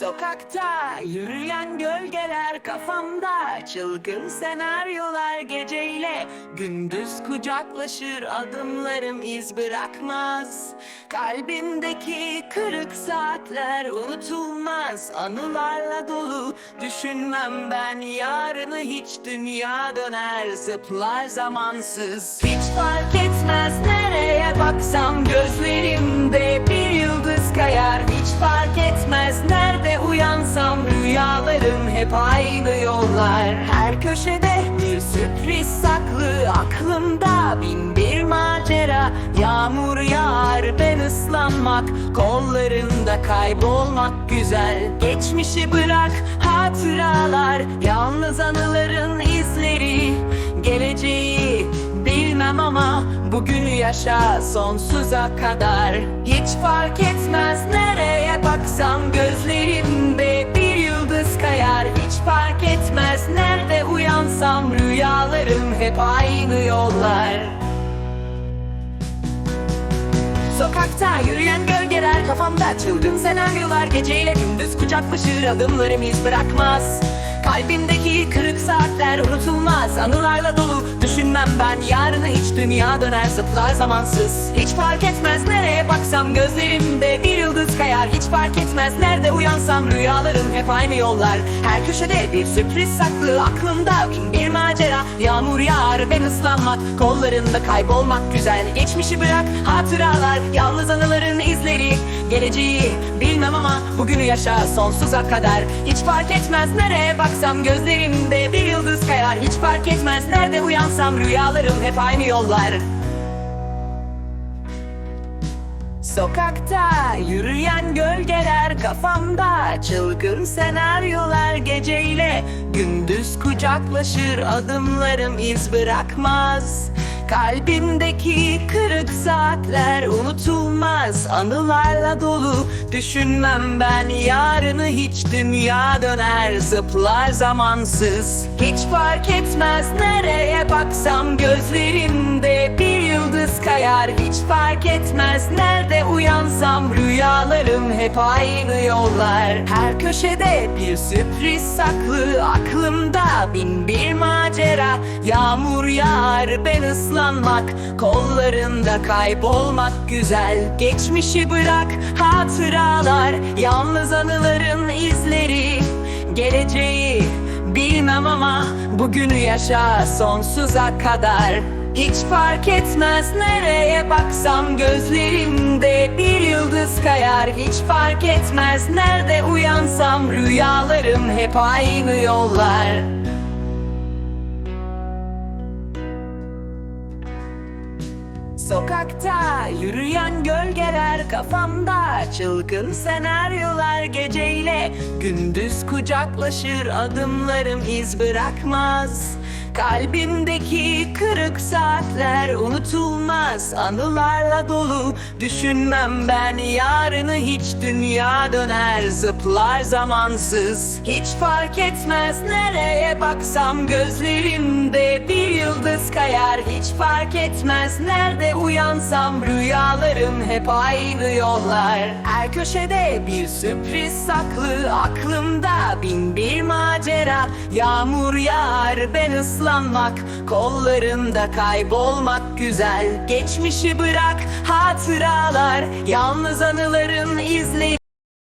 Sokakta yürüyen gölgeler kafamda. Çılgın senaryolar geceyle Gündüz kucaklaşır. Adımlarım iz bırakmaz. Kalbimdeki kırık saatler unutulmaz. Anılarla dolu düşünmem ben. Yarını hiç dünya döner. Zıplar zamansız. Hiç fark etmez nereye baksam. Gözlerimde bir yıldız kayar. Hiç fark uyansam rüyalarım hep aynı yollar. Her köşede bir sürpriz saklı aklımda bin bir macera. Yağmur yağar ben ıslanmak kollarında kaybolmak güzel. Geçmişi bırak hatıralar yalnız anıların izleri. Geleceği bilmem ama bugünü yaşa sonsuza kadar. Hiç fark etmez nereye uyansam rüyalarım hep aynı yollar. Sokakta yürüyen gölgeler kafamda çılgın senaryolar. Geceyle gündüz kucaklaşır adımlarım iz bırakmaz. Kalbimdeki kırık saatler unutulmaz. Anılarla dolu düşünmem ben. Yarını hiç dünya döner zıplar zamansız. Hiç fark etmez nereye baksam gözlerimde bir yıldız kayar. Hiç fark etmez nerede uyansam rüyalarım hep aynı yollar. Her köşede bir sürpriz saklı aklımda bin bir macera. Yağmur yağar ben ıslanmak kollarında kaybolmak güzel. Geçmişi bırak hatıralar yalnız anıların izleri. Geleceği bilmem ama bugünü yaşa sonsuza kadar. Hiç fark etmez nereye baksam gözlerimde bir yıldız kayar. Hiç fark etmez nerede uyansam rüyalarım hep aynı yollar. Sokakta yürüyen gölgeler kafamda Çılgın senaryolar. Geceyle Gündüz kucaklaşır adımlarım iz bırakmaz Kalbimdeki kırık saatler unutulmaz Anılarla dolu. Düşünmem ben Yarını hiç dünya döner. Zıplar zamansız Hiç fark etmez. Nereye baksam gözlerimde bir kayar Hiç fark etmez nerede uyansam rüyalarım hep aynı yollar. Her köşede bir sürpriz saklı aklımda bin bir macera. Yağmur yağar ben ıslanmak kollarında kaybolmak güzel. Geçmişi bırak hatıralar yalnız anıların izleri. Geleceği bilmem ama bugünü yaşa sonsuza kadar hiç fark etmez nereye baksam gözlerimde bir yıldız kayar. Hiç fark etmez nerede uyansam rüyalarım hep aynı yollar. Sokakta yürüyen gölgeler kafamda Çılgın senaryolar. Geceyle Gündüz kucaklaşır adımlarım iz bırakmaz Kalbimdeki kırık saatler unutulmaz Anılarla dolu. Düşünmem ben Yarını hiç dünya döner. Zıplar zamansız Hiç fark etmez. Nereye baksam gözlerimde bir yıldız kayar. Hiç fark etmez nerede uyansam rüyalarım hep aynı yollar. Her köşede bir sürpriz saklı aklımda bin bir macera. Yağmur yağar ben ıslanmak kollarında kaybolmak güzel. Geçmişi bırak hatıralar yalnız anıların izleri